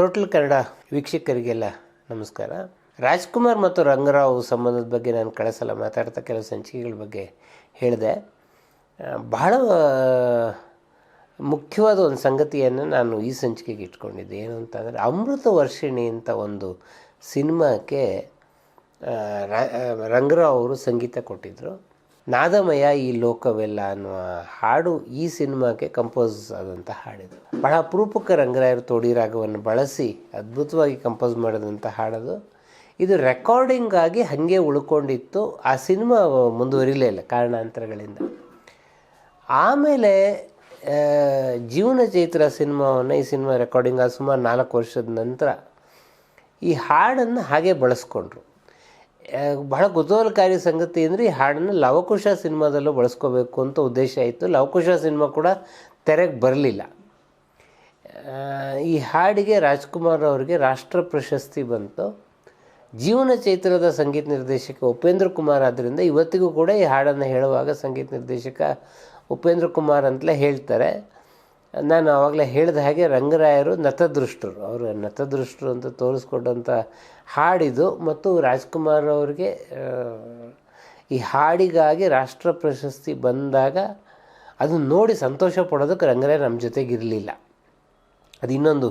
Total Kannada ವೀಕ್ಷಕರಿಗೆಲ್ಲ ನಮಸ್ಕಾರ. ರಾಜ್ಕುಮಾರ್ ಮತ್ತು ರಂಗರಾವ್ ಸಂಬಂಧದ ಬಗ್ಗೆ ನಾನು ಕಳಿಸಲ್ಲ ಸಲ ಮಾತಾಡ್ತಾ ಕೆಲವು ಸಂಚಿಕೆಗಳ ಬಗ್ಗೆ ಹೇಳಿದೆ. ಬಹಳ ಮುಖ್ಯವಾದ ಒಂದು ಸಂಗತಿಯನ್ನು ನಾನು ಈ ಸಂಚಿಕೆಗೆ ಇಟ್ಕೊಂಡಿದ್ದೆ. ಏನು ಅಂತಂದರೆ, ಅಮೃತ ವರ್ಷಿಣಿ ಅಂತ ಒಂದು ಸಿನಿಮಾಕ್ಕೆ ರಂಗರಾವ್ ಅವರು ಸಂಗೀತ ಕೊಟ್ಟಿದ್ದರು ನಾದಮಯ ಈ ಲೋಕವೆಲ್ಲ ಅನ್ನುವ ಹಾಡು ಈ ಸಿನಿಮಾಕ್ಕೆ ಕಂಪೋಸ್ ಆದಂಥ ಹಾಡಿದು. ಬಹಳ ಅಪರೂಪಕ್ಕೆ ರಂಗರಾಯರು ತೋಡಿ ರಾಗವನ್ನು ಬಳಸಿ ಅದ್ಭುತವಾಗಿ ಕಂಪೋಸ್ ಮಾಡಿದಂಥ ಹಾಡದು. ಇದು ರೆಕಾರ್ಡಿಂಗ್ ಆಗಿ ಹಾಗೆ ಉಳ್ಕೊಂಡಿತ್ತು. ಆ ಸಿನಿಮಾ ಮುಂದುವರಿಲೇ ಇಲ್ಲ ಕಾರಣಾಂತರಗಳಿಂದ. ಆಮೇಲೆ ಜೀವನ ಚೈತ್ರ ಸಿನಿಮಾವನ್ನು ಈ ಸಿನಿಮಾ ರೆಕಾರ್ಡಿಂಗ್ ಸುಮಾರು ನಾಲ್ಕು ವರ್ಷದ ನಂತರ ಈ ಹಾಡನ್ನು ಹಾಗೆ ಬಳಸ್ಕೊಂಡ್ರು. ಬಹಳ ಕುತೂಹಲಕಾರಿ ಸಂಗತಿ ಅಂದರೆ ಈ ಹಾಡನ್ನು ಲವಕುಶ ಸಿನಿಮಾದಲ್ಲೂ ಬಳಸ್ಕೋಬೇಕು ಅಂತ ಉದ್ದೇಶ ಇತ್ತು. ಲವಕುಶ ಸಿನಿಮಾ ಕೂಡ ತೆರೆಗೆ ಬರಲಿಲ್ಲ. ಈ ಹಾಡಿಗೆ ರಾಜ್ಕುಮಾರ್ ಅವರಿಗೆ ರಾಷ್ಟ್ರ ಪ್ರಶಸ್ತಿ ಬಂತು. ಜೀವನ ಚೈತ್ರದ ಸಂಗೀತ ನಿರ್ದೇಶಕ ಉಪೇಂದ್ರ ಕುಮಾರ್ ಆದ್ದರಿಂದ ಇವತ್ತಿಗೂ ಕೂಡ ಈ ಹಾಡನ್ನು ಹೇಳುವಾಗ ಸಂಗೀತ ನಿರ್ದೇಶಕ ಉಪೇಂದ್ರ ಕುಮಾರ್ ಅಂತಲೇ ಹೇಳ್ತಾರೆ. ನಾನು ಆವಾಗಲೇ ಹೇಳಿದ ಹಾಗೆ ರಂಗರಾಯರು ನತದೃಷ್ಟರು. ಅವರು ನತದೃಷ್ಟರು ಅಂತ ತೋರಿಸ್ಕೊಂಡಂಥ ಹಾಡಿದು ಮತ್ತು ರಾಜ್ಕುಮಾರ್ ಅವರಿಗೆ ಈ ಹಾಡಿಗಾಗಿ ರಾಷ್ಟ್ರ ಪ್ರಶಸ್ತಿ ಬಂದಾಗ ಅದನ್ನು ನೋಡಿ ಸಂತೋಷ ಪಡೋದಕ್ಕೆ ರಂಗರಾಯ ನಮ್ಮ ಜೊತೆಗಿರಲಿಲ್ಲ ಅದು ಇನ್ನೊಂದು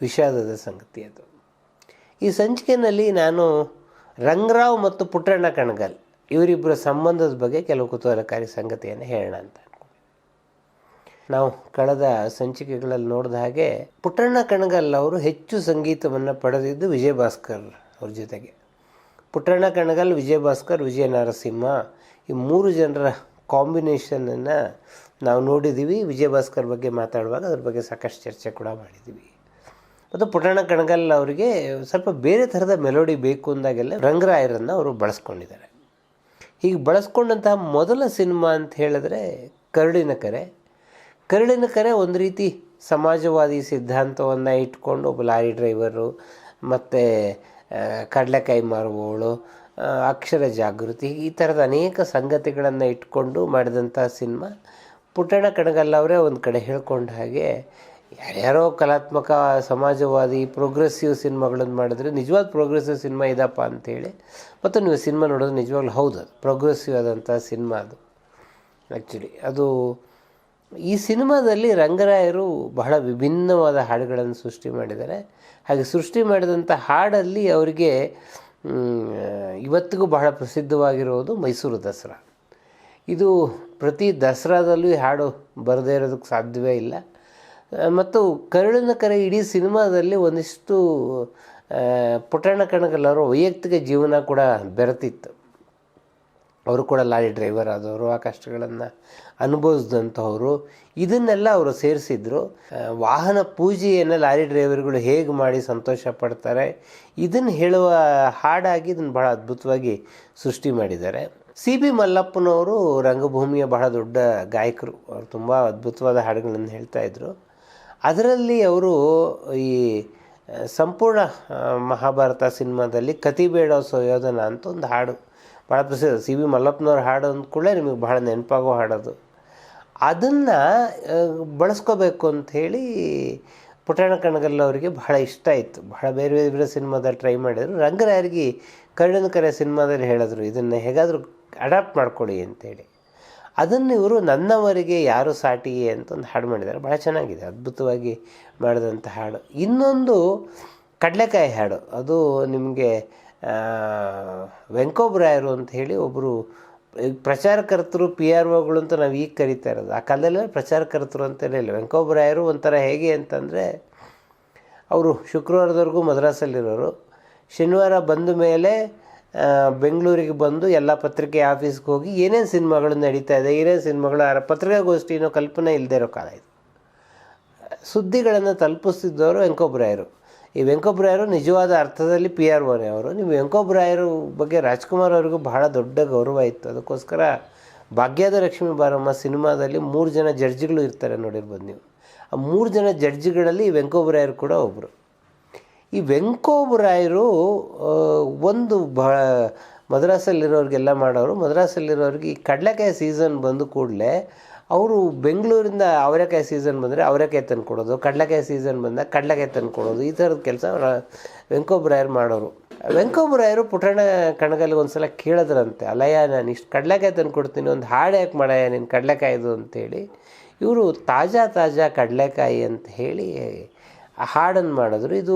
ವಿಷಾದದ ಸಂಗತಿ ಅದು. ಈ ಸಂಚಿಕೆಯಲ್ಲಿ ನಾನು ರಂಗರಾವ್ ಮತ್ತು ಪುಟ್ಟಣ್ಣ ಕಣಗಲ್ ಇವರಿಬ್ಬರ ಸಂಬಂಧದ ಬಗ್ಗೆ ಕೆಲವು ಕುತೂಹಲಕಾರಿ ಸಂಗತಿಯನ್ನು ಹೇಳೋಣ ಅಂತ. ನಾವು ಕಳೆದ ಸಂಚಿಕೆಗಳಲ್ಲಿ ನೋಡಿದ ಹಾಗೆ ಪುಟ್ಟಣ್ಣ ಕಣಗಲ್ ಅವರು ಹೆಚ್ಚು ಸಂಗೀತವನ್ನು ಪಡೆದಿದ್ದು ವಿಜಯ ಭಾಸ್ಕರ್ ಅವ್ರ ಜೊತೆಗೆ. ಪುಟ್ಟಣ್ಣ ಕಣಗಲ್ ವಿಜಯ ಭಾಸ್ಕರ್ ವಿಜಯ ನರಸಿಂಹ ಈ ಮೂರು ಜನರ ಕಾಂಬಿನೇಷನನ್ನು ನಾವು ನೋಡಿದ್ದೀವಿ. ವಿಜಯ ಭಾಸ್ಕರ್ ಬಗ್ಗೆ ಮಾತಾಡುವಾಗ ಅದ್ರ ಬಗ್ಗೆ ಸಾಕಷ್ಟು ಚರ್ಚೆ ಕೂಡ ಮಾಡಿದ್ದೀವಿ. ಮತ್ತು ಪುಟ್ಟಣ್ಣ ಕಣಗಲ್ ಅವರಿಗೆ ಸ್ವಲ್ಪ ಬೇರೆ ಥರದ ಮೆಲೋಡಿ ಬೇಕು ಅಂದಾಗೆಲ್ಲ ರಂಗರಾಯರನ್ನು ಅವರು ಬಳಸ್ಕೊಂಡಿದ್ದಾರೆ. ಹೀಗೆ ಬಳಸ್ಕೊಂಡಂತಹ ಮೊದಲ ಸಿನಿಮಾ ಅಂತ ಹೇಳಿದ್ರೆ ಕರುಳಿನ ಕರೆ. ಕರುಳಿನ ಕರೆ ಒಂದು ರೀತಿ ಸಮಾಜವಾದಿ ಸಿದ್ಧಾಂತವನ್ನು ಇಟ್ಕೊಂಡು ಒಬ್ಬ ಲಾರಿ ಡ್ರೈವರು ಮತ್ತು ಕಡಲೆಕಾಯಿ ಮಾರುವವಳು ಅಕ್ಷರ ಜಾಗೃತಿ, ಈ ಥರದ ಅನೇಕ ಸಂಗತಿಗಳನ್ನು ಇಟ್ಕೊಂಡು ಮಾಡಿದಂಥ ಸಿನಿಮಾ. ಪುಟ್ಟಣ ಕಣಗಲ್ ಅವರೇ ಒಂದು ಕಡೆ ಹೇಳ್ಕೊಂಡ ಹಾಗೆ ಯಾರ್ಯಾರೋ ಕಲಾತ್ಮಕ ಸಮಾಜವಾದಿ ಪ್ರೋಗ್ರೆಸಿವ್ ಸಿನಿಮಾಗಳನ್ನು ಮಾಡಿದ್ರೆ. ನಿಜವಾದ ಪ್ರೋಗ್ರೆಸಿವ್ ಸಿನಿಮಾ ಇದಪ್ಪ ಅಂತೇಳಿ. ಮತ್ತು ನೀವು ಸಿನಿಮಾ ನೋಡಿದ್ರೆ ನಿಜವಾಗ್ಲೂ ಹೌದು ಪ್ರೋಗ್ರೆಸಿವ್ ಆದಂಥ ಸಿನಿಮಾ ಅದು. ಆ್ಯಕ್ಚುಲಿ ಅದು ಈ ಸಿನಿಮಾದಲ್ಲಿ ರಂಗರಾಯರು ಬಹಳ ವಿಭಿನ್ನವಾದ ಹಾಡುಗಳನ್ನು ಸೃಷ್ಟಿ ಮಾಡಿದ್ದಾರೆ. ಹಾಗೆ ಸೃಷ್ಟಿ ಮಾಡಿದಂಥ ಹಾಡಲ್ಲಿ ಅವರಿಗೆ ಇವತ್ತಿಗೂ ಬಹಳ ಪ್ರಸಿದ್ಧವಾಗಿರೋದು ಮೈಸೂರು ದಸರಾ. ಇದು ಪ್ರತಿ ದಸರಾದಲ್ಲೂ ಈ ಹಾಡು ಬರದೇ ಇರೋದಕ್ಕೆ ಸಾಧ್ಯವೇ ಇಲ್ಲ. ಮತ್ತು ಕರುಳಿನ ಕರೆ ಇಡೀ ಸಿನಿಮಾದಲ್ಲಿ ಒಂದಿಷ್ಟು ಪುಟ್ಟಣ್ಣ ಕಣಗಲ್ ಅವರ ವೈಯಕ್ತಿಕ ಜೀವನ ಕೂಡ ಬೆರೆತಿತ್ತು. ಅವರು ಕೂಡ ಲಾರಿ ಡ್ರೈವರ್ ಆದವರು, ಆ ಕಷ್ಟಗಳನ್ನು ಅನುಭವಿಸಿದಂಥವ್ರು ಇದನ್ನೆಲ್ಲ ಅವರು ಸೇರಿಸಿದ್ರು. ವಾಹನ ಪೂಜೆಯನ್ನು ಲಾರಿ ಡ್ರೈವರ್ಗಳು ಹೇಗೆ ಮಾಡಿ ಸಂತೋಷ ಪಡ್ತಾರೆ ಇದನ್ನು ಹೇಳುವ ಹಾಡಾಗಿ ಇದನ್ನು ಬಹಳ ಅದ್ಭುತವಾಗಿ ಸೃಷ್ಟಿ ಮಾಡಿದ್ದಾರೆ. ಸಿ ಬಿ ಮಲ್ಲಪ್ಪನವರು ರಂಗಭೂಮಿಯ ಬಹಳ ದೊಡ್ಡ ಗಾಯಕರು. ಅವರು ತುಂಬ ಅದ್ಭುತವಾದ ಹಾಡುಗಳನ್ನು ಹೇಳ್ತಾ ಇದ್ರು. ಅದರಲ್ಲಿ ಅವರು ಈ ಸಂಪೂರ್ಣ ಮಹಾಭಾರತ ಸಿನಿಮಾದಲ್ಲಿ ಕತಿಬೇಡ ಸೋಯೋಧನ ಅಂತ ಒಂದು ಹಾಡು ಭಾಳ ಪ್ರಸಿದ್ಧ ಸಿ ವಿ ಮಲ್ಲಪ್ಪನವ್ರ ಹಾಡು ಅಂದ್ಕೂಡಲೇ ನಿಮಗೆ ಭಾಳ ನೆನಪಾಗೋ ಹಾಡೋದು. ಅದನ್ನು ಬಳಸ್ಕೋಬೇಕು ಅಂತ ಹೇಳಿ ಪುಟ್ಟಣ ಕಣಗಲ್ ಅವರಿಗೆ ಬಹಳ ಇಷ್ಟ ಆಯಿತು. ಬಹಳ ಬೇರೆ ಬೇರೆ ಬೇರೆ ಸಿನಿಮಾದಲ್ಲಿ ಟ್ರೈ ಮಾಡಿದರು. ರಂಗರಾಯರಿಗೆ ಕರ್ಣನ ಕರೆ ಸಿನಿಮಾದಲ್ಲಿ ಹೇಳಿದ್ರು, ಇದನ್ನು ಹೇಗಾದರೂ ಅಡಾಪ್ಟ್ ಮಾಡ್ಕೊಳ್ಳಿ ಅಂತೇಳಿ ಅದನ್ನು ಇವರು ನನ್ನವರಿಗೆ ಯಾರು ಸಾಟಿ ಅಂತ ಒಂದು ಹಾಡು ಮಾಡಿದ್ದಾರೆ ಭಾಳ ಚೆನ್ನಾಗಿದೆ, ಅದ್ಭುತವಾಗಿ ಮಾಡಿದಂಥ ಹಾಡು. ಇನ್ನೊಂದು ಕಡಲೆಕಾಯಿ ಹಾಡು. ಅದು ನಿಮಗೆ ವೆಂಕೋಬ್ರಾಯರು ಅಂತ ಹೇಳಿ ಒಬ್ಬರು ಪ್ರಚಾರಕರ್ತರು ಪಿ ಆರ್ ಒಗಳು ಅಂತ ನಾವು ಈಗ ಕರಿತಾ ಇರೋದು. ಆ ಕಾಲದಲ್ಲೇ ಪ್ರಚಾರಕರ್ತರು ಅಂತಲೇ ಇಲ್ಲ. ವೆಂಕೋಬ್ರಾಯರು ಒಂಥರ ಹೇಗೆ ಅಂತಂದರೆ, ಅವರು ಶುಕ್ರವಾರದವರೆಗೂ ಮದ್ರಾಸಲ್ಲಿರೋರು. ಶನಿವಾರ ಬಂದ ಮೇಲೆ ಬೆಂಗಳೂರಿಗೆ ಬಂದು ಎಲ್ಲ ಪತ್ರಿಕೆ ಆಫೀಸ್ಗೆ ಹೋಗಿ ಏನೇನು ಸಿನಿಮಾಗಳು ನಡೀತಾ ಇದೆ, ಏನೇನು ಸಿನಿಮಾಗಳು ಆ ಪತ್ರಿಕಾಗೋಷ್ಠಿ ಕಲ್ಪನೆ ಇಲ್ಲದೆ ಇರೋ ಕಾಲ ಇದು. ಸುದ್ದಿಗಳನ್ನು ತಲುಪಿಸ್ತಿದ್ದವರು ವೆಂಕೋಬ್ರಾಯರು ಈ ವೆಂಕೋಬ್ರಾಯರು ನಿಜವಾದ ಅರ್ಥದಲ್ಲಿ ಪಿ ಆರ್ ಒನೇ ಅವರು. ನೀವು ವೆಂಕೋಬ್ರಾಯರು ಬಗ್ಗೆ ರಾಜ್ಕುಮಾರ್ ಅವ್ರಿಗೂ ಬಹಳ ದೊಡ್ಡ ಗೌರವ ಇತ್ತು. ಅದಕ್ಕೋಸ್ಕರ ಭಾಗ್ಯದ ಲಕ್ಷ್ಮೀ ಬಾರಮ್ಮ ಸಿನಿಮಾದಲ್ಲಿ ಮೂರು ಜನ ಜಡ್ಜ್ಗಳು ಇರ್ತಾರೆ ನೋಡಿರ್ಬೋದು ನೀವು. ಆ ಮೂರು ಜನ ಜಡ್ಜ್ಗಳಲ್ಲಿ ಈ ವೆಂಕೋಬ್ರಾಯರು ಕೂಡ ಒಬ್ಬರು ಈ ವೆಂಕೋಬ್ರಾಯರು ಒಂದು ಬಹಳ ಮದ್ರಾಸಲ್ಲಿರೋರಿಗೆಲ್ಲ ಮಾಡೋರು. ಮದ್ರಾಸಲ್ಲಿರೋರಿಗೆ ಈ ಕಡಲೆಕಾಯಿ ಸೀಸನ್ ಬಂದು ಕೂಡಲೇ ಅವರು ಬೆಂಗಳೂರಿಂದ ಅವರೆಕಾಯಿ ಸೀಸನ್ ಬಂದರೆ ಅವರೆಕಾಯಿ ತಂದು ಕೊಡೋದು, ಕಡಲೆಕಾಯಿ ಸೀಸನ್ ಬಂದಾಗ ಕಡಲೆಕಾಯಿ ತಂದು ಕೊಡೋದು, ಈ ಥರದ ಕೆಲಸ ವೆಂಕೋಬ್ರಾಯರು ಮಾಡೋರು. ವೆಂಕೋಬ್ರಾಯರು ಪುಟಣ ಕಣಗಲ್ಲಿ ಒಂದು ಸಲ ಕೇಳಿದ್ರಂತೆ ಅಲ್ಲಯ್ಯ ನಾನು ಇಷ್ಟು ಕಡಲೆಕಾಯಿ ತಂದು ಕೊಡ್ತೀನಿ, ಒಂದು ಹಾಡು ಯಾಕೆ ಮಾಡಯ್ಯ ನೀನು ಕಡಲೆಕಾಯಿದು ಅಂತೇಳಿ. ಇವರು ತಾಜಾ ತಾಜಾ ಕಡಲೆಕಾಯಿ ಅಂತ ಹೇಳಿ ಆ ಹಾಡನ್ನು ಮಾಡಿದ್ರು. ಇದು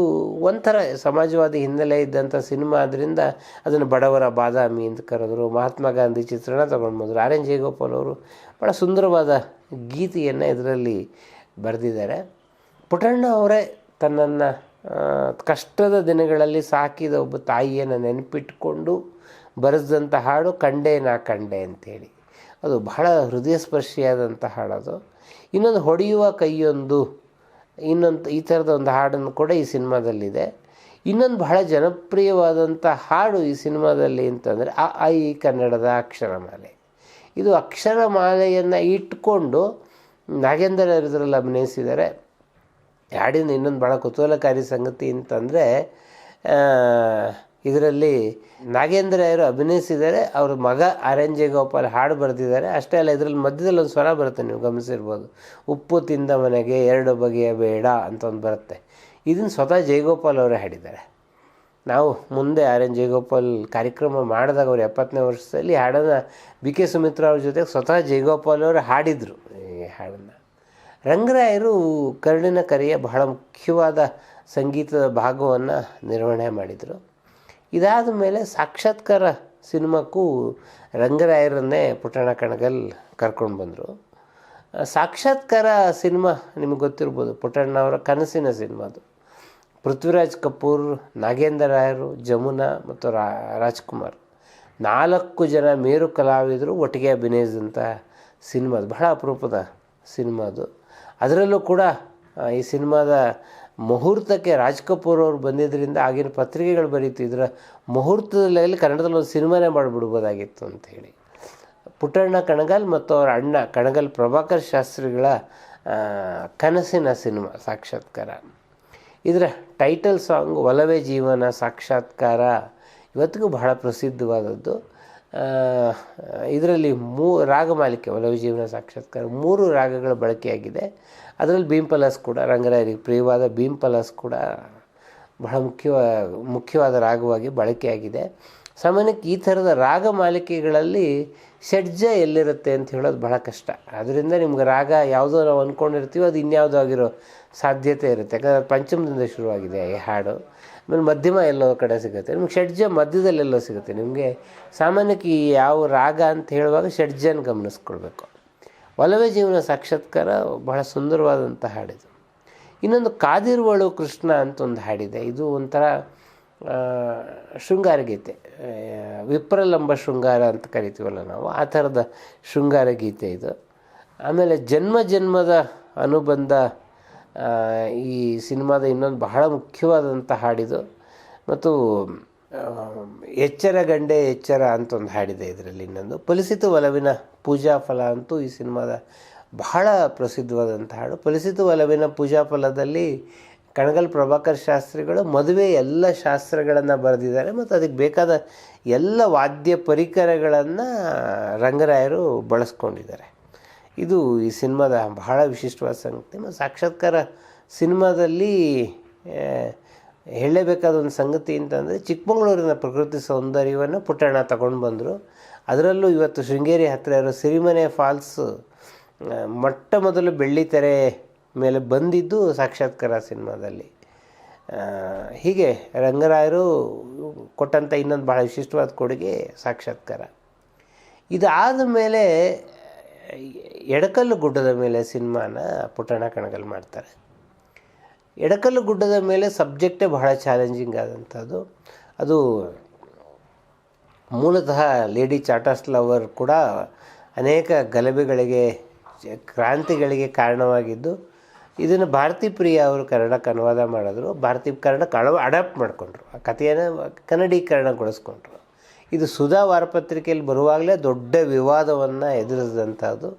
ಒಂಥರ ಸಮಾಜವಾದಿ ಹಿನ್ನೆಲೆ ಇದ್ದಂಥ ಸಿನಿಮಾ ಆದ್ದರಿಂದ ಅದನ್ನು ಬಡವರ ಬಾದಾಮಿ ಅಂತ ಕರೆದ್ರು. ಮಹಾತ್ಮ ಗಾಂಧಿ ಚಿತ್ರಣ ತೊಗೊಂಡು ಬಂದರು ಆರ್ ಎನ್ ಜಯಗೋಪಾಲ್ ಅವರು ಭಾಳ ಸುಂದರವಾದ ಗೀತೆಯನ್ನು ಇದರಲ್ಲಿ ಬರೆದಿದ್ದಾರೆ. ಪುಟ್ಟಣ್ಣ ಅವರೇ ತನ್ನನ್ನು ಕಷ್ಟದ ದಿನಗಳಲ್ಲಿ ಸಾಕಿದ ಒಬ್ಬ ತಾಯಿಯನ್ನು ನೆನಪಿಟ್ಕೊಂಡು ಬರೆದಂಥ ಹಾಡು ಕಂಡೆ ನಾ ಕಂಡೆ ಅಂತೇಳಿ. ಅದು ಬಹಳ ಹೃದಯ ಸ್ಪರ್ಶಿಯಾದಂಥ ಹಾಡದು. ಇನ್ನೊಂದು ಹೊಡೆಯುವ ಕೈಯೊಂದು ಇನ್ನೊಂದು ಈ ಥರದ ಒಂದು ಹಾಡನ್ನು ಕೂಡ ಈ ಸಿನಿಮಾದಲ್ಲಿದೆ. ಇನ್ನೊಂದು ಬಹಳ ಜನಪ್ರಿಯವಾದಂಥ ಹಾಡು ಈ ಸಿನಿಮಾದಲ್ಲಿ ಅಂತಂದರೆ ಆ ಐ ಕನ್ನಡದ ಅಕ್ಷರಮಾಲೆ. ಇದು ಅಕ್ಷರಮಾಲೆಯನ್ನು ಇಟ್ಕೊಂಡು ನಾಗೇಂದ್ರ ಇದರಲ್ಲಿ ಅಭಿನಯಿಸಿದ್ದಾರೆ. ಹಾಡಿನ ಇನ್ನೊಂದು ಭಾಳ ಕುತೂಹಲಕಾರಿ ಸಂಗತಿ ಅಂತಂದರೆ ಇದರಲ್ಲಿ ನಾಗೇಂದ್ರ ಅವರು ಅಭಿನಯಿಸಿದ್ದಾರೆ, ಅವ್ರ ಮಗ ಆರ್ ಎನ್ ಜಯಗೋಪಾಲ್ ಹಾಡು ಬರೆದಿದ್ದಾರೆ. ಅಷ್ಟೇ ಅಲ್ಲ, ಇದರಲ್ಲಿ ಮಧ್ಯದಲ್ಲಿ ಒಂದು ಸ್ವರ ಬರುತ್ತೆ, ನೀವು ಗಮನಿಸಿರ್ಬೋದು. ಉಪ್ಪು ತಿಂದ ಮನೆಗೆ ಎರಡು ಬಗೆಯ ಬೇಡ ಅಂತ ಒಂದು ಬರುತ್ತೆ. ಇದನ್ನು ಸ್ವತಃ ಜಯಗೋಪಾಲ್ ಅವರೇ ಹಾಡಿದ್ದಾರೆ. ನಾವು ಮುಂದೆ ಆರ್ ಎನ್ ಜಯಗೋಪಾಲ್ ಕಾರ್ಯಕ್ರಮ ಮಾಡಿದಾಗ ಅವ್ರು ಎಪ್ಪತ್ತನೇ ವರ್ಷದಲ್ಲಿ ಹಾಡನ್ನು ಬಿ ಕೆ ಸುಮಿತ್ರಾ ಅವ್ರ ಜೊತೆಗೆ ಸ್ವತಃ ಜಯಗೋಪಾಲ್ ಅವರು ಹಾಡಿದರು ಈ ಹಾಡನ್ನು. ರಂಗರಾಯರು ಕರುಳಿನ ಕರೆಯ ಬಹಳ ಮುಖ್ಯವಾದ ಸಂಗೀತದ ಭಾಗವನ್ನು ನಿರ್ವಹಣೆ ಮಾಡಿದರು. ಇದಾದ ಮೇಲೆ ಸಾಕ್ಷಾತ್ಕಾರ ಸಿನಿಮಾಕ್ಕೂ ರಂಗರಾಯರನ್ನೇ ಪುಟ್ಟಣ ಕಣಗಲ್ ಕರ್ಕೊಂಡು ಬಂದರು. ಸಾಕ್ಷಾತ್ಕಾರ ಸಿನಿಮಾ ನಿಮಗೆ ಗೊತ್ತಿರ್ಬೋದು ಪುಟ್ಟಣ್ಣ ಅವರ ಕನಸಿನ ಸಿನಿಮಾ ಅದು. ಪೃಥ್ವಿರಾಜ್ ಕಪೂರ್, ನಾಗೇಂದ್ರ ರಾಯರು, ಜಮುನಾ ಮತ್ತು ರಾ, ರಾಜ್ಕುಮಾರ್. ನಾಲ್ಕು ಜನ ಮೇರು ಕಲಾವಿದರು, ಒಟ್ಟಿಗೆ ಅಭಿನಯಿಸಿದಂಥ ಸಿನಿಮಾ ಅದು. ಬಹಳ ಅಪರೂಪದ ಸಿನಿಮಾ ಅದು. ಅದರಲ್ಲೂ ಕೂಡ ಈ ಸಿನಿಮಾದ ಮುಹೂರ್ತಕ್ಕೆ ರಾಜ್ ಕಪೂರ್ ಅವರು ಬಂದಿದ್ದರಿಂದ ಆಗಿನ ಪತ್ರಿಕೆಗಳು ಬರೀತು. ಇದರ ಮುಹೂರ್ತದಲ್ಲಿ ಕನ್ನಡದಲ್ಲಿ ಒಂದು ಸಿನಿಮಾನೇ ಮಾಡಿಬಿಡ್ಬೋದಾಗಿತ್ತು ಅಂತ ಹೇಳಿ. ಪುಟ್ಟಣ್ಣ ಕಣಗಲ್ ಮತ್ತು ಅವರ ಅಣ್ಣ ಕಣಗಲ್ ಪ್ರಭಾಕರ್ ಶಾಸ್ತ್ರಿಗಳ ಕನಸಿನ ಸಿನಿಮಾ, ಸಾಕ್ಷಾತ್ಕಾರ. ಇದರ ಟೈಟಲ್ ಸಾಂಗ್ ಒಲವೇ ಜೀವನ, ಸಾಕ್ಷಾತ್ಕಾರ, ಇವತ್ತಿಗೂ ಬಹಳ ಪ್ರಸಿದ್ಧವಾದದ್ದು. ಇದರಲ್ಲಿ ಮೂ ರಾಗಮಾಲಿಕೆ ಒಲವು ಜೀವನ ಸಾಕ್ಷಾತ್ಕಾರ, ಮೂರು ರಾಗಗಳ ಬಳಕೆಯಾಗಿದೆ. ಅದರಲ್ಲಿ ಬೀಂಪಲಸ್ ಕೂಡ, ರಂಗರಾಯರಿಗೆ ಪ್ರಿಯವಾದ ಬೀಂಪಲಸ್ ಕೂಡ ಬಹಳ ಮುಖ್ಯವ, ಮುಖ್ಯವಾದ ರಾಗವಾಗಿ ಬಳಕೆಯಾಗಿದೆ. ಸಾಮಾನ್ಯಕ್ಕೆ ಈ ಥರದ ರಾಗ ಮಾಲಿಕೆಗಳಲ್ಲಿ ಷಡ್ಜ ಎಲ್ಲಿರುತ್ತೆ ಅಂತ ಹೇಳೋದು ಬಹಳ ಕಷ್ಟ. ಅದರಿಂದ ನಿಮ್ಗೆ ರಾಗ ಯಾವುದೋ ನಾವು ಅಂದ್ಕೊಂಡಿರ್ತೀವೋ ಅದು ಇನ್ಯಾವುದೋ ಆಗಿರೋ ಸಾಧ್ಯತೆ ಇರುತ್ತೆ. ಯಾಕಂದರೆ ಪಂಚಮದಿಂದ ಶುರುವಾಗಿದೆ ಈ ಹಾಡು. ಆಮೇಲೆ ಮಧ್ಯಮ ಎಲ್ಲೋ ಕಡೆ ಸಿಗುತ್ತೆ. ನಿಮ್ಗೆ ಷಡ್ಜ ಮಧ್ಯದಲ್ಲೆಲ್ಲೋ ಸಿಗುತ್ತೆ. ನಿಮಗೆ ಸಾಮಾನ್ಯಕ್ಕೆ ಯಾವ ರಾಗ ಅಂತ ಹೇಳುವಾಗ ಷಡ್ಜನ ಗಮನಿಸ್ಕೊಳ್ಬೇಕು. ಒಲವೇ ಜೀವನ ಸಾಕ್ಷಾತ್ಕಾರ ಬಹಳ ಸುಂದರವಾದಂಥ ಹಾಡಿದು. ಇನ್ನೊಂದು ಕಾದಿರುವಳು ಕೃಷ್ಣ ಅಂತ ಒಂದು ಹಾಡಿದೆ. ಇದು ಒಂಥರ ಶೃಂಗಾರ ಗೀತೆ ವಿಪ್ರಲಂಬ ಶೃಂಗಾರ ಅಂತ ಕರಿತೀವಲ್ಲ ನಾವು, ಆ ಥರದ ಶೃಂಗಾರ ಗೀತೆ ಇದು. ಆಮೇಲೆ ಜನ್ಮ ಜನ್ಮದ ಅನುಬಂಧ ಈ ಸಿನಿಮಾದ ಇನ್ನೊಂದು ಬಹಳ ಮುಖ್ಯವಾದಂಥ ಹಾಡಿದು ಮತ್ತು ಎಚ್ಚರ ಗಂಡೆ ಎಚ್ಚರ ಅಂತ ಒಂದು ಹಾಡಿದೆ ಇದರಲ್ಲಿ ಇನ್ನೊಂದು. ಫಲಿಸಿತು ಒಲವಿನ ಪೂಜಾ ಫಲ ಅಂತೂ ಈ ಸಿನಿಮಾದ ಬಹಳ ಪ್ರಸಿದ್ಧವಾದಂಥ ಹಾಡು. ಫಲಿಸಿತು ಒಲವಿನ ಪೂಜಾ ಫಲದಲ್ಲಿ ಕಣಗಲ್ ಪ್ರಭಾಕರ್ ಶಾಸ್ತ್ರಿಗಳು ಮದುವೆ ಎಲ್ಲ ಶಾಸ್ತ್ರಗಳನ್ನು ಬರೆದಿದ್ದಾರೆ ಮತ್ತು ಅದಕ್ಕೆ ಬೇಕಾದ ಎಲ್ಲ ವಾದ್ಯ ಪರಿಕರಗಳನ್ನು ರಂಗರಾಯರು ಬಳಸ್ಕೊಂಡಿದ್ದಾರೆ. ಇದು ಈ ಸಿನಿಮಾದ ಬಹಳ ವಿಶಿಷ್ಟವಾದ ಸಂಗತಿ ಮತ್ತು ಸಾಕ್ಷಾತ್ಕಾರ ಸಿನಿಮಾದಲ್ಲಿ ಹೇಳಲೇಬೇಕಾದ ಒಂದು ಸಂಗತಿ ಅಂತಂದರೆ ಚಿಕ್ಕಮಗಳೂರಿನ ಪ್ರಕೃತಿ ಸೌಂದರ್ಯವನ್ನು ಪುಟ್ಟಣ್ಣ ತಗೊಂಡು ಬಂದರು. ಅದರಲ್ಲೂ ಇವತ್ತು ಶೃಂಗೇರಿ ಹತ್ತಿರ ಇರೋ ಸಿರಿಮನೆ ಫಾಲ್ಸ್ ಮೊಟ್ಟ ಮೊದಲು ಬೆಳ್ಳಿ ತೆರೆ ಮೇಲೆ ಬಂದಿದ್ದು ಸಾಕ್ಷಾತ್ಕಾರ ಸಿನಿಮಾದಲ್ಲಿ. ಹೀಗೆ ರಂಗರಾಯರು ಕೊಟ್ಟಂಥ ಇನ್ನೊಂದು ಭಾಳ ವಿಶಿಷ್ಟವಾದ ಕೊಡುಗೆ ಸಾಕ್ಷಾತ್ಕಾರ. ಇದಾದ ಮೇಲೆ ಎಡಕಲ್ಲು ಗುಡ್ಡದ ಮೇಲೆ ಸಿನಿಮಾನ ಪುಟ್ಟಣ ಕಣಗಲ್ ಮಾಡ್ತಾರೆ. ಎಡಕಲ್ಲು ಗುಡ್ಡದ ಮೇಲೆ ಸಬ್ಜೆಕ್ಟೇ ಬಹಳ ಚಾಲೆಂಜಿಂಗ್ ಆದಂಥದ್ದು. ಅದು ಮೂಲತಃ ಲೇಡಿ ಚಾಟರ್ಸ್ ಲವರ್ ಕೂಡ ಅನೇಕ ಗಲಭೆಗಳಿಗೆ, ಕ್ರಾಂತಿಗಳಿಗೆ ಕಾರಣವಾಗಿದ್ದು, ಇದನ್ನು ಭಾರತಿ ಪ್ರಿಯ ಅವರು ಕನ್ನಡಕ್ಕೆ ಅನುವಾದ ಮಾಡಿದ್ರು. ಭಾರತಿ ಕನ್ನಡಕ್ಕೆ ಅಳ ಅಡಾಪ್ಟ್ ಮಾಡಿಕೊಂಡ್ರು. ಆ ಕಥೆಯನ್ನು ಕನ್ನಡೀಕರಣಗೊಳಿಸ್ಕೊಂಡ್ರು ಇದು ಸುಧಾ ವಾರಪತ್ರಿಕೆಯಲ್ಲಿ ಬರುವಾಗಲೇ ದೊಡ್ಡ ವಿವಾದವನ್ನು ಎದುರಿಸಿದಂಥದ್ದು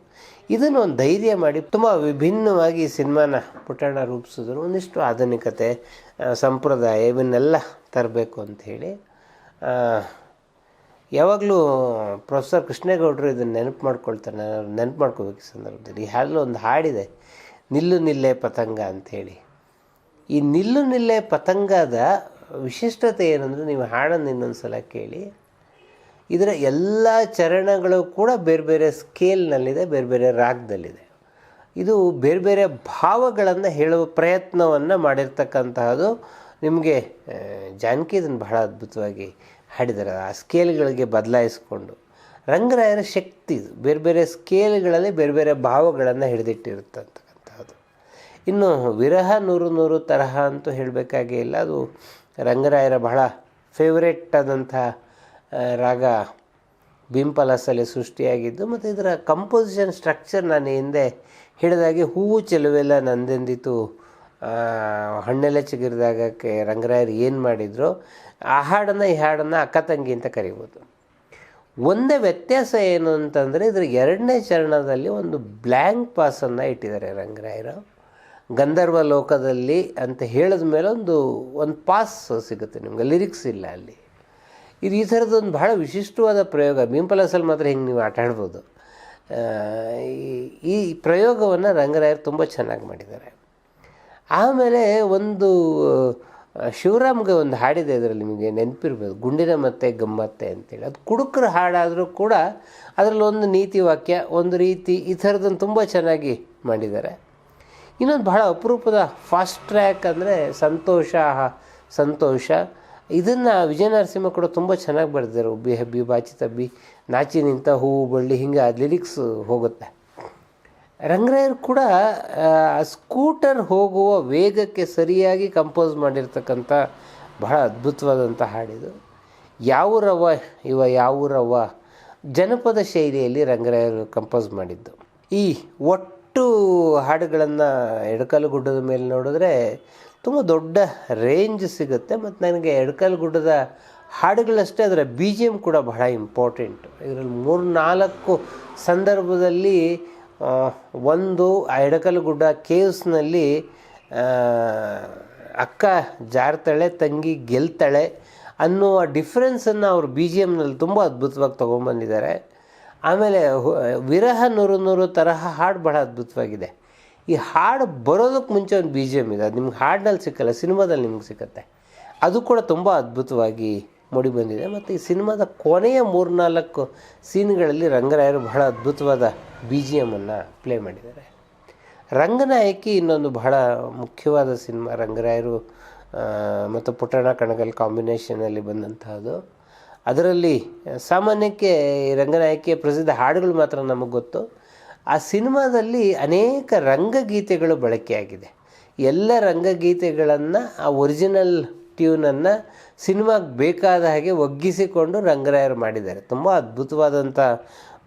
ಇದನ್ನು ಒಂದು ಧೈರ್ಯ ಮಾಡಿ ತುಂಬ ವಿಭಿನ್ನವಾಗಿ ಈ ಸಿನಿಮಾನ ಪುಟಾಣ ರೂಪಿಸಿದ್ರು. ಒಂದಿಷ್ಟು ಆಧುನಿಕತೆ ಸಂಪ್ರದಾಯ ಇವನ್ನೆಲ್ಲ ತರಬೇಕು ಅಂಥೇಳಿ ಯಾವಾಗಲೂ ಪ್ರೊಫೆಸರ್ ಕೃಷ್ಣೇಗೌಡರು ಇದನ್ನು ನೆನಪು ಮಾಡ್ಕೊಳ್ತಾರೆ. ನಾನು ನೆನಪು ಮಾಡ್ಕೋಬೇಕು ಈ ಸಂದರ್ಭದಲ್ಲಿ. ಹಾಡಲು ಒಂದು ಹಾಡಿದೆ, ನಿಲ್ಲು ನಿಲ್ಲೆ ಪತಂಗ ಅಂಥೇಳಿ ಈ ನಿಲ್ಲು ನಿಲ್ಲೆ ಪತಂಗದ ವಿಶಿಷ್ಟತೆ ಏನಂದರೆ, ನೀವು ಹಾಡನ್ನು ಇನ್ನೊಂದು ಸಲ ಕೇಳಿ ಇದರ ಎಲ್ಲ ಚರಣಗಳು ಕೂಡ ಬೇರೆ ಬೇರೆ ಸ್ಕೇಲ್ನಲ್ಲಿದೆ ಬೇರೆ ಬೇರೆ ರಾಗದಲ್ಲಿದೆ ಇದು ಬೇರೆ ಬೇರೆ ಭಾವಗಳನ್ನು ಹೇಳುವ ಪ್ರಯತ್ನವನ್ನು ಮಾಡಿರ್ತಕ್ಕಂತಹದ್ದು ನಿಮಗೆ ಜಾನಕಿ ಇದನ್ನು ಬಹಳ ಅದ್ಭುತವಾಗಿ ಹಾಡಿದ್ದಾರೆ ಆ ಸ್ಕೇಲ್ಗಳಿಗೆ ಬದಲಾಯಿಸ್ಕೊಂಡು. ರಂಗರಾಯರ ಶಕ್ತಿ ಇದು. ಬೇರೆ ಬೇರೆ ಸ್ಕೇಲ್ಗಳಲ್ಲಿ ಬೇರೆ ಬೇರೆ ಭಾವಗಳನ್ನು ಹಿಡಿದಿಟ್ಟಿರುತ್ತಂತಕ್ಕಂಥದ್ದು ಇನ್ನು ವಿರಹ ನೂರು ನೂರು ತರಹ ಅಂತೂ ಹೇಳಬೇಕಾಗೇ ಇಲ್ಲ. ಅದು ರಂಗರಾಯರ ಬಹಳ ಫೇವ್ರೇಟ್ ಆದಂಥ ಆ, ರಾಗ ಬಿಂಪಲಸಲ್ಲಿ ಸೃಷ್ಟಿಯಾಗಿದ್ದು ಮತ್ತು ಇದರ ಕಂಪೋಸಿಷನ್ ಸ್ಟ್ರಕ್ಚರ್ ನಾನು ಹಿಂದೆ ಹಿಡಿದಾಗೆ ಹೂವು ಚೆಲುವೆಲ್ಲ ನಂದೆಂದಿತು. ಹಣ್ಣೆಲ್ಲ ಚಿಗಿರಿದಾಗ ರಂಗರಾಯರು ಏನು ಮಾಡಿದ್ರು? ಆ ಹಾಡನ್ನು ಈ ಹಾಡನ್ನು ಅಕ್ಕ ತಂಗಿ ಅಂತ ಕರಿಬೋದು. ಒಂದೇ ವ್ಯತ್ಯಾಸ ಏನು ಅಂತಂದರೆ ಇದರ ಎರಡನೇ ಚರಣದಲ್ಲಿ ಒಂದು ಬ್ಲ್ಯಾಂಕ್ ಪಾಸನ್ನು ಇಟ್ಟಿದ್ದಾರೆ ರಂಗರಾಯರು. ಗಂಧರ್ವ ಲೋಕದಲ್ಲಿ ಅಂತ ಹೇಳಿದ ಮೇಲೆ ಒಂದು ಒಂದು ಪಾಸ್ ಸಿಗುತ್ತೆ ನಿಮಗೆ ಲಿರಿಕ್ಸ್ ಇಲ್ಲ ಅಲ್ಲಿ. ಇದು ಈ ಥರದ್ದೊಂದು ಬಹಳ ವಿಶಿಷ್ಟವಾದ ಪ್ರಯೋಗ ಬಿಂಪಲಸಲ್ಲಿ ಮಾತ್ರ ಹಿಂಗೆ ನೀವು ಆಟ ಆಡ್ಬೋದು ಈ- ಈ ಪ್ರಯೋಗವನ್ನು ರಂಗರಾಯರು ತುಂಬ ಚೆನ್ನಾಗಿ ಮಾಡಿದ್ದಾರೆ. ಆಮೇಲೆ ಒಂದು ಶಿವರಾಮ್ಗೆ ಒಂದು ಹಾಡಿದೆ ಇದರಲ್ಲಿ ನಿಮಗೆ ನೆನಪಿರ್ಬೋದು, ಗುಂಡಿನ ಮತ್ತೆ ಗಮ್ಮತ್ತೆ ಅಂತೇಳಿ. ಅದು ಕುಡುಕರ ಹಾಡಾದರೂ ಕೂಡ ಅದರಲ್ಲಿ ಒಂದು ನೀತಿ ವಾಕ್ಯ, ಒಂದು ರೀತಿ ಈ ಥರದನ್ನು ತುಂಬ ಚೆನ್ನಾಗಿ ಮಾಡಿದ್ದಾರೆ. ಇನ್ನೊಂದು ಬಹಳ ಅಪರೂಪದ ಫಾಸ್ಟ್ ಟ್ರ್ಯಾಕ್ ಅಂದರೆ ಸಂತೋಷ ಸಂತೋಷ. ಇದನ್ನು ವಿಜಯ ನರಸಿಂಹ ಕೂಡ ತುಂಬ ಚೆನ್ನಾಗಿ ಬರೆದಿದ್ದಾರೆ. ಒಬ್ಬಿ ಹಬ್ಬಿ ಬಾಚಿ ತಬ್ಬಿ ನಾಚಿ ನಿಂತ ಹೂವು ಬಳ್ಳಿ ಹಿಂಗೆ ಆ ಲಿರಿಕ್ಸ್ ಹೋಗುತ್ತೆ. ರಂಗರಾಯರು ಕೂಡ ಸ್ಕೂಟರ್ ಹೋಗುವ ವೇಗಕ್ಕೆ ಸರಿಯಾಗಿ ಕಂಪೋಸ್ ಮಾಡಿರ್ತಕ್ಕಂಥ ಬಹಳ ಅದ್ಭುತವಾದಂಥ ಹಾಡಿದು. ಯಾವೂರವ್ವ ಇವ ಯಾವೂರವ್ವ ಜನಪದ ಶೈಲಿಯಲ್ಲಿ ರಂಗರಾಯರು ಕಂಪೋಸ್ ಮಾಡಿದ್ದು. ಈ ಒಟ್ಟು ಹಾಡುಗಳನ್ನು ಎಡಕಲು ಗುಡ್ಡದ ಮೇಲೆ ನೋಡಿದ್ರೆ ತುಂಬ ದೊಡ್ಡ ರೇಂಜ್ ಸಿಗುತ್ತೆ ಮತ್ತು ನನಗೆ ಎಡಕಲ್ ಗುಡ್ಡದ ಹಾಡುಗಳಷ್ಟೇ ಅದರ ಬಿ ಜಿ ಎಂ ಕೂಡ ಬಹಳ ಇಂಪಾರ್ಟೆಂಟ್ ಇದರಲ್ಲಿ ಮೂರು ನಾಲ್ಕು ಸಂದರ್ಭದಲ್ಲಿ ಒಂದು ಆ ಎಡಕಲ್ ಗುಡ್ಡ ಕೇವ್ಸ್ನಲ್ಲಿ ಅಕ್ಕ ಜಾರ್ತಾಳೆ, ತಂಗಿ ಗೆಲ್ತಾಳೆ ಅನ್ನುವ ಡಿಫ್ರೆನ್ಸನ್ನು ಅವರು ಬಿ ಜಿ ಎಮ್ನಲ್ಲಿ ತುಂಬ ಅದ್ಭುತವಾಗಿ ತೊಗೊಂಬಂದಿದ್ದಾರೆ. ಆಮೇಲೆ ವಿರಹ ನೂರು ನೂರು ತರಹ ಹಾಡು ಬಹಳ ಅದ್ಭುತವಾಗಿದೆ. ಈ ಹಾಡು ಬರೋದಕ್ಕೆ ಮುಂಚೆ ಒಂದು ಬಿ ಜಿ ಎಂ ಇದೆ. ಅದು ನಿಮ್ಗೆ ಹಾಡಿನಲ್ಲಿ ಸಿಕ್ಕಲ್ಲ, ಸಿನಿಮಾದಲ್ಲಿ ನಿಮ್ಗೆ ಸಿಕ್ಕತ್ತೆ. ಅದು ಕೂಡ ತುಂಬ ಅದ್ಭುತವಾಗಿ ಮೂಡಿ ಬಂದಿದೆ. ಮತ್ತು ಈ ಸಿನಿಮಾದ ಕೊನೆಯ ಮೂರ್ನಾಲ್ಕು ಸೀನ್ಗಳಲ್ಲಿ ರಂಗರಾಯರು ಬಹಳ ಅದ್ಭುತವಾದ ಬಿ ಜಿ ಎಮ್ಮನ್ನು ಪ್ಲೇ ಮಾಡಿದ್ದಾರೆ. ರಂಗನಾಯಕಿ ಇನ್ನೊಂದು ಬಹಳ ಮುಖ್ಯವಾದ ಸಿನಿಮಾ, ರಂಗರಾಯರು ಮತ್ತು ಪುಟ್ಟಣ ಕಣಗಲ್ ಕಾಂಬಿನೇಷನಲ್ಲಿ ಬಂದಂತಹದ್ದು. ಅದರಲ್ಲಿ ಸಾಮಾನ್ಯಕ್ಕೆ ರಂಗನಾಯಕಿಯ ಪ್ರಸಿದ್ಧ ಹಾಡುಗಳು ಮಾತ್ರ ನಮಗೆ ಗೊತ್ತು. ಆ ಸಿನಿಮಾದಲ್ಲಿ ಅನೇಕ ರಂಗಗೀತೆಗಳು ಬಳಕೆಯಾಗಿದೆ. ಎಲ್ಲ ರಂಗಗೀತೆಗಳನ್ನು, ಆ ಒರಿಜಿನಲ್ ಟ್ಯೂನನ್ನು ಸಿನಿಮಾಗೆ ಬೇಕಾದ ಹಾಗೆ ಒಗ್ಗಿಸಿಕೊಂಡು ರಂಗರಾಯರು ಮಾಡಿದ್ದಾರೆ. ತುಂಬ ಅದ್ಭುತವಾದಂಥ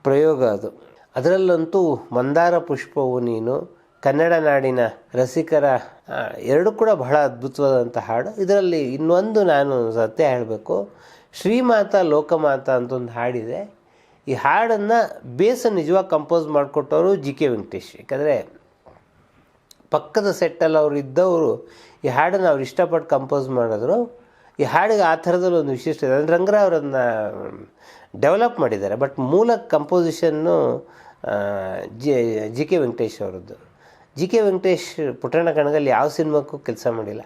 ಪ್ರಯೋಗ ಅದು. ಅದರಲ್ಲಂತೂ ಮಂದಾರ ಪುಷ್ಪವು ನೀನು, ಕನ್ನಡ ನಾಡಿನ ರಸಿಕರ ಎರಡು ಕೂಡ ಬಹಳ ಅದ್ಭುತವಾದಂಥ ಹಾಡು. ಇದರಲ್ಲಿ ಇನ್ನೊಂದು ನಾನು ಸತ್ಯ ಹೇಳಬೇಕು. ಶ್ರೀಮಾತ, ಲೋಕಮಾತ ಅಂತ ಒಂದು ಹಾಡಿದೆ. ಈ ಹಾಡನ್ನು ಬೇಸ ನಿಜವಾಗಿ ಕಂಪೋಸ್ ಮಾಡಿಕೊಟ್ಟವರು ಜಿ ಕೆ ವೆಂಕಟೇಶ್. ಯಾಕಂದರೆ ಪಕ್ಕದ ಸೆಟ್ಟಲ್ಲಿ ಅವರು ಇದ್ದವರು ಈ ಹಾಡನ್ನು ಅವ್ರು ಇಷ್ಟಪಟ್ಟು ಕಂಪೋಸ್ ಮಾಡಿದ್ರು. ಈ ಹಾಡಿಗೆ ಆ ಥರದಲ್ಲಿ ಒಂದು ವಿಶಿಷ್ಟ ಇದೆ. ಅಂದರೆ ರಂಗರ ಅವರನ್ನು ಡೆವಲಪ್ ಮಾಡಿದ್ದಾರೆ. ಬಟ್ ಮೂಲ ಕಂಪೋಸಿಷನ್ನು ಜಿ ಜಿ ಕೆ ವೆಂಕಟೇಶ್ ಅವರದ್ದು. ಜಿ ಕೆ ವೆಂಕಟೇಶ್ ಪುಟ್ಟಣ ಕಣಗಲ್ಲಿ ಯಾವ ಸಿನಿಮಾಕ್ಕೂ ಕೆಲಸ ಮಾಡಿಲ್ಲ.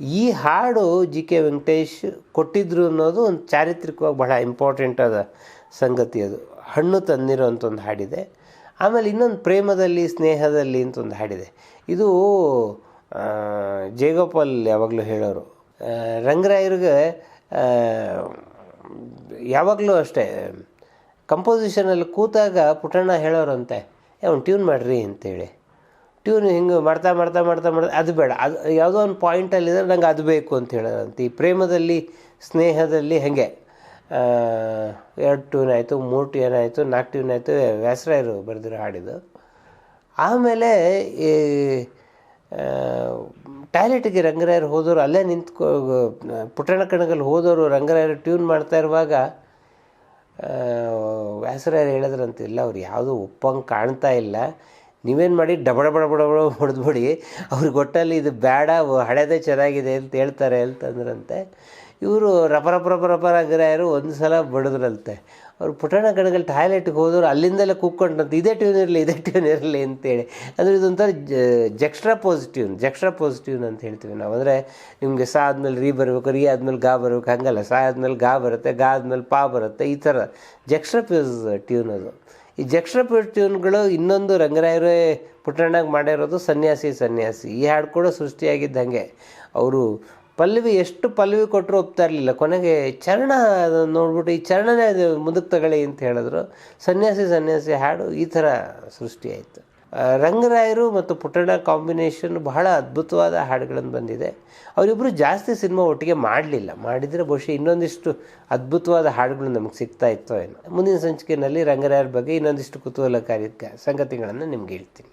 ಈ ಹಾಡು ಜಿ ಕೆ ವೆಂಕಟೇಶ್ ಕೊಟ್ಟಿದ್ರು ಅನ್ನೋದು ಒಂದು ಚಾರಿತ್ರಿಕವಾಗಿ ಬಹಳ ಇಂಪಾರ್ಟೆಂಟ್ ಆದ ಸಂಗತಿ ಅದು. ಹಣ್ಣು ತಂದಿರೋ ಒಂದು ಹಾಡಿದೆ. ಆಮೇಲೆ ಇನ್ನೊಂದು ಪ್ರೇಮದಲ್ಲಿ, ಸ್ನೇಹದಲ್ಲಿ ಅಂತ ಒಂದು ಹಾಡಿದೆ. ಇದು ಜೇಗೋಪಾಲ್ ಜಯಗೋಪಾಲ್ ಯಾವಾಗಲೂ ಹೇಳೋರು. ರಂಗರಾಯರಿಗೆ ಯಾವಾಗಲೂ ಅಷ್ಟೇ, ಕಂಪೋಸಿಷನಲ್ಲಿ ಕೂತಾಗ ಪುಟಣ್ಣ ಹೇಳೋರಂತೆ ಒಂದು ಟ್ಯೂನ್ ಮಾಡಿರಿ ಅಂತೇಳಿ. ಟ್ಯೂನ್ ಹಿಂಗೆ ಮಾಡ್ತಾ ಮಾಡ್ತಾ ಮಾಡ್ತಾ ಮಾಡ್ತಾ, ಅದು ಬೇಡ. ಅದು ಯಾವುದೋ ಒಂದು ಪಾಯಿಂಟಲ್ಲಿದ್ರೆ ನಂಗೆ ಅದು ಬೇಕು ಅಂತ ಹೇಳೋರಂತೆ. ಈ ಪ್ರೇಮದಲ್ಲಿ, ಸ್ನೇಹದಲ್ಲಿ ಹಾಗೆ. ಎರಡು ಟ್ಯೂನ್ ಆಯಿತು, ಮೂರು ಟ್ಯೂನ್ ಆಯಿತು, ನಾಲ್ಕು ಟ್ಯೂನ್ ಆಯಿತು, ವ್ಯಾಸರಾಯರು ಬರೆದಿರೋ ಹಾಡಿದ್ದು ಆಮೇಲೆ ಈ ಟಾಯ್ಲೆಟಿಗೆ ರಂಗರಾಯರು ಹೋದವರು ಅಲ್ಲೇ ನಿಂತ್ಕೊ, ಪುಟ್ಟಣ ಕಣಗಲ್ಲಿ ಹೋದವರು ರಂಗರಾಯರು ಟ್ಯೂನ್ ಮಾಡ್ತಾ ಇರುವಾಗ ವ್ಯಾಸರಾಯರು ಹೇಳಿದ್ರಂತೆ ಇಲ್ಲ ಅವ್ರು ಯಾವುದೂ ಒಪ್ಪಂಗೆ ಕಾಣ್ತಾ ಇಲ್ಲ. ನೀವೇನು ಮಾಡಿ, ಡಬಡ ಬಡ ಬಡ ಬಡ ಹೊಡೆದ್ಬಿಡಿ, ಅವ್ರಿಗೆ ಒಟ್ಟಲ್ಲಿ ಇದು ಬೇಡ, ಹಳೇದೇ ಚೆನ್ನಾಗಿದೆ ಅಂತ ಹೇಳ್ತಾರೆ ಅಂತಂದ್ರಂತೆ. ಇವರು ರಪ ರಪ ರಪ ರಂಗರಾಯರು ಒಂದು ಸಲ ಬಡಿದ್ರಂತೆ. ಅವ್ರು ಪುಟಾಣ ಕಣಗಳು ಟಾಯ್ಲೆಟ್ಗೆ ಹೋದವರು ಅಲ್ಲಿಂದಲೇ ಕೂಕ್ಕೊಂಡಂತ ಇದೇ ಟ್ಯೂನ್ ಇರಲಿ, ಇದೇ ಟ್ಯೂನ್ ಇರಲಿ ಅಂತೇಳಿ. ಅಂದರೆ ಇದೊಂಥರ ಜಕ್ಸ್ಟ್ರಾ ಪಾಸಿಟಿವ್ ಜೆಕ್ಸ್ಟ್ರಾ ಪಾಸಿಟಿವ್ ಅಂತ ಹೇಳ್ತೀವಿ ನಾವು. ಅಂದರೆ ನಿಮಗೆ ಸಾ ಆದಮೇಲೆ ರೀ ಬರಬೇಕು, ರೀ ಆದಮೇಲೆ ಗಾ ಬರಬೇಕು, ಹಂಗಲ್ಲ. ಸಾ ಆದಮೇಲೆ ಗಾ ಬರುತ್ತೆ, ಗಾ ಆದಮೇಲೆ ಪಾ ಬರುತ್ತೆ, ಈ ಥರ ಜೆಕ್ಸ್ಟ್ರಾ ಪ್ಯೂಸ್ ಟ್ಯೂನ್ ಅದು. ಈ ಪ್ಯೂಸ್ ಟ್ಯೂನ್ಗಳು ಇನ್ನೊಂದು ರಂಗರಾಯರೇ ಪುಟ್ಟಣ್ಣಗೆ ಮಾಡಿರೋದು ಸನ್ಯಾಸಿ ಸನ್ಯಾಸಿ. ಈ ಹಾಡು ಕೂಡ ಸೃಷ್ಟಿಯಾಗಿದ್ದಂಗೆ. ಅವರು ಪಲ್ಲವಿ ಎಷ್ಟು ಪಲ್ಲವಿ ಕೊಟ್ಟರು ಒಪ್ತಾ ಇರಲಿಲ್ಲ. ಕೊನೆಗೆ ಚರಣ ನೋಡ್ಬಿಟ್ಟು, ಈ ಚರಣನೇ ಅದು ಮುದುಕ್ ತಗೊಳ್ಳಿ ಅಂತ ಹೇಳಿದ್ರು. ಸನ್ಯಾಸಿ ಸನ್ಯಾಸಿ, ಹಾಡು, ಈ ಥರ ಸೃಷ್ಟಿಯಾಯಿತು ರಂಗರಾಯರು ಮತ್ತು ಪುಟ್ಟಣ್ಣ ಕಾಂಬಿನೇಷನ್ ಬಹಳ ಅದ್ಭುತವಾದ ಹಾಡುಗಳನ್ನು ಬಂದಿದೆ. ಅವರಿಬ್ಬರು ಜಾಸ್ತಿ ಸಿನಿಮಾ ಒಟ್ಟಿಗೆ ಮಾಡಲಿಲ್ಲ. ಮಾಡಿದರೆ ಬಹುಶಃ ಇನ್ನೊಂದಿಷ್ಟು ಅದ್ಭುತವಾದ ಹಾಡುಗಳು ನಮಗೆ ಸಿಗ್ತಾ ಇತ್ತೋ ಏನೋ. ಮುಂದಿನ ಸಂಚಿಕೆಯಲ್ಲಿ ರಂಗರಾಯರ ಬಗ್ಗೆ ಇನ್ನೊಂದಿಷ್ಟು ಕುತೂಹಲಕಾರಿ ಸಂಗತಿಗಳನ್ನು ನಿಮ್ಗೆ ಹೇಳ್ತೀನಿ.